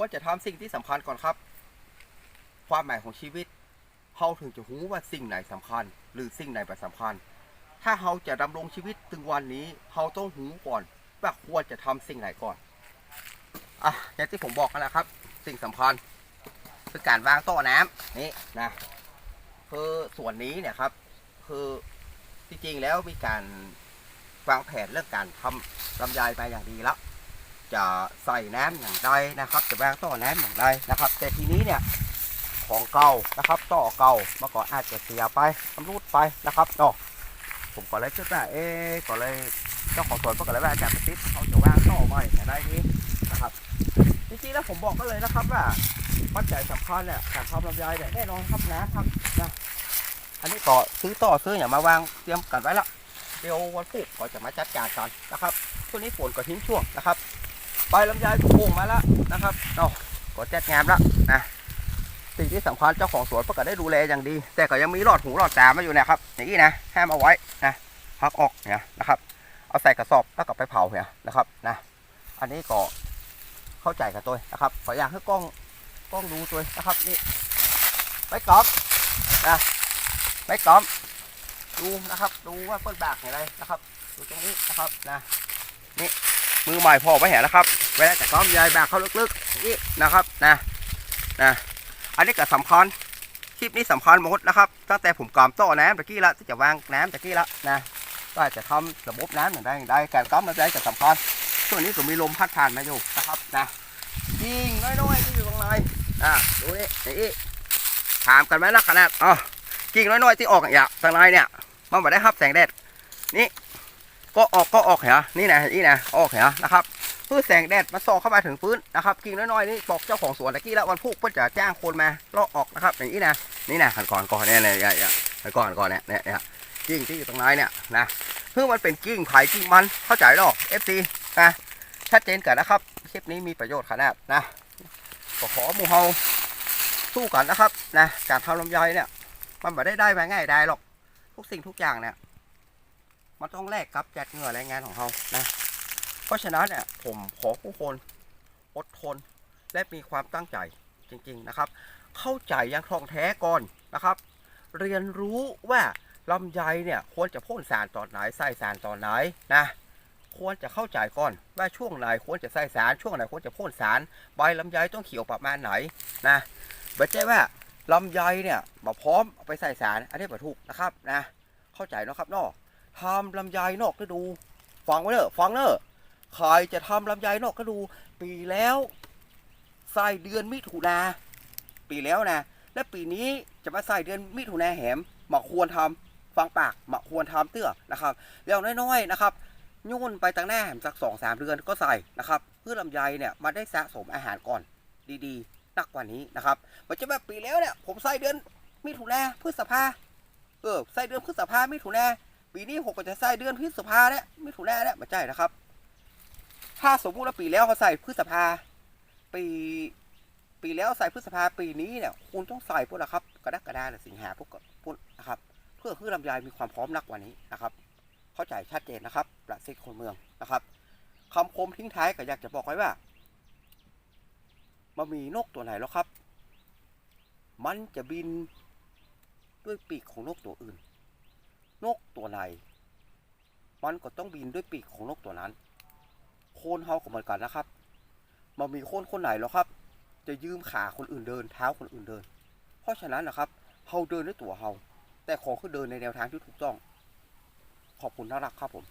ควรจะทำสิ่งที่สำคัญก่อนครับ ความหมายของชีวิตเราถึงจะรู้ว่าสิ่งไหนสำคัญ หรือสิ่งไหนไม่สำคัญ ถ้าเราจะดำรงชีวิตถึงวันนี้เราต้องรู้ก่อนว่าควรจะทำสิ่งไหนก่อนอะอย่างที่ผมบอกกันแหละครับ สิ่งสำคัญคือการวางโต๊ะน้ำนี่นะคือส่วนนี้เนี่ยครับ คือจริงๆแล้วมีการวางแผนเรื่องการทำลำไยไปอย่างดีแล้ว จะใส่น้ำอย่างไรนะครับ จะวางต่อน้ำอย่างไรนะครับ แต่ทีนี้เนี่ยของเก่านะครับต่อเก่าเมื่อก่อนอาจจะเสียไปชำรุดไปนะครับเนาะผมก็เลยคิดว่าเอ๊ก็เลยเจ้าของสวนก็เลยว่าอาจารย์ประสิทธิ์เขาจะวางต่อไว้อย่างไรนี้นะครับจริงๆแล้วผมบอกก็เลยนะครับว่าปัจจัยสำคัญเนี่ยการทำลำไยเนี่ยแน่นอนครับน้ำครับนะอันนี้ก็ซื้อต่อซื้ออย่างมาวางเตรียมกันไว้ละเดี๋ยววันพุธก็จะมาจัดการกันนะครับช่วงนี้ฝนก็ทิ้งช่วงนะครับ ใบลำไยถูกโป่งมาแล้วนะครับเนาะก็จัดงามแล้วนะสิ่งที่สำคัญเจ้าของสวนก็ได้ดูแลอย่างดี แต่ก็ยังมีหลอดหูหลอดตามาอยู่นะครับ อย่างนี้นะห้ามเอาไว้นะพักออกเนี่ยนะครับ เอาใส่กระสอบแล้วก็ไปเผาเนี่ยนะครับนะอันนี้ก็เข้าใจกันตัวนะครับขออยากให้กล้องกล้องดูตัวนะครับนี่ไปกรอบนะไปกรอบดูนะครับ ดูว่าเปิ้ลบากอย่างไรนะครับดูตรงนี้นะครับนะนี่ มือใหม่พอไว้เห็นะครับเวลาจะก้อมยายแบกเข้าลึกๆนี่นะครับนะนะอันนี้ก็สำคัญคลิปนี้สำคัญหมดนะครับตั้งแต่ผมกอมโต้น้ำตะกี้ละที่จะวางน้ำตะกี้ละนะก็อาจจะทำระบบน้ำอย่างใดอย่างใดการก้อมมันได้จะสำคัญช่วงนี้ก็มีลมพัดผ่านมาอยู่นะครับนะยิงน้อยๆที่อยู่ตรงไหนอะดูนี่นี่ถามกันไหมล่ะขนาดอ๋อกิ่งน้อยๆที่ออกอย่างตรงไหนเนี่ยมันไม่ได้รับแสงแดดนี่ ก็ออกก็ออกเหรอนี่นะนี่นะออกเหรอนะครับเพื่อแสงแดดมาส่องเข้ามาถึงพื้นนะครับกิ่งน้อยๆนี่บอกเจ้าของสวนตะกี้แล้ววันพุธเพื่อจะจ้างคนมาลอกออกนะครับ อย่างนี้นะนี่นะหันก่อนก่อนเนี่ยเนี่ยเนี่ยหันก่อนก่อนเนี่ยเนี่ยเนี่ยกิ่งที่อยู่ตรงไหนเนี่ยนะเพื่อมันเป็นกิ่งไผ่กิ่งมันเข้าใจหรอก FC นะชัดเจนกันนะครับคลิปนี้มีประโยชน์ขนาดนะก็ขอหมูเฮาสู้กันนะครับนะการทำลำไยเนี่ยมันไม่ได้ได้มาง่ายได้หรอกทุกสิ่งทุกอย่างเนี่ย มันต้องแลกกับจัดเหงื่อแรงงานของเรานะ เพราะฉะนั้นเนี่ยผมขอผู้คนอดทนและมีความตั้งใจจริงๆนะครับ เข้าใจอยังคล่องแท้ก่อนนะครับ เรียนรู้ว่าลำไยเนี่ยควรจะพ่นสารตอนไหนใส่สารตอนไหนนะควรจะเข้าใจก่อนว่าช่วงไหนควรจะใส่สาร ช่วงไหนควรจะพ่นสารใบลำไยต้องเขียวประมาณไหนนะไม่ใช่ว่าลำไยเนี่ยมาพร้อมไปใส่สารอันนี้ไม่ถูกนะครับนะเข้าใจเนาะครับเนาะ ทำลำไยนอกฤดู ฟังไว้เนอะฟังเนอะใครจะทำลำไยนอกฤดู ปีแล้วใส่เดือนมิถุนาปีแล้วนะ และปีนี้จะมาใส่เดือนมิถุนาแหมหมาควรทำฟังปากหมาควรทำเตื้อนะครับอย่างน้อยๆนะครับยุ่นไปตั้งหน้าแหมสักสองสามเดือนก็ใส่นะครับเพื่อลำไยเนี่ยมาได้สะสมอาหารก่อนดีๆนักกว่านี้นะครับมันจะแบบปีแล้วเนี่ยผมใส่เดือนมิถุนาพฤษภาเออใส่เดือนพฤษภามิถุนา ปีนี้ผมก็จะใส่เดือนพฤษภาเนี่ยมิถุนาเนี่ยม่ใช่นะครับ ถ้าสมมุติว่าปีแล้วเขาใส่พฤษภา ปี ปีแล้วใส่พฤษภาปีนี้เนี่ย คุณต้องใส่พวกนะครับกรกฎาหรือสิงหาพวกพวกนะครับ เพื่อให้ลำไยมีความพร้อมนักกว่านี้นะครับ เข้าใจชัดเจนนะครับ ประสิทธิ์คนเมืองนะครับคำคมทิ้งท้ายก็อยากจะบอกไว้ว่ามันมีนกตัวไหนแล้วครับ มันจะบินด้วยปีกของนกตัวอื่น นกตัวไหน มันก็ต้องบินด้วยปีกของนกตัวนั้น โคนเฮาก็เหมือนกันนะครับ มันมีโคนคนไหนหรอครับ จะยืมขาคนอื่นเดินเท้าคนอื่นเดิน เพราะฉะนั้นนะครับเฮาเดินด้วยตัวเฮาแต่ขอคือเดินในแนวทางที่ถูกต้อง ขอบคุณน่ารักครับผม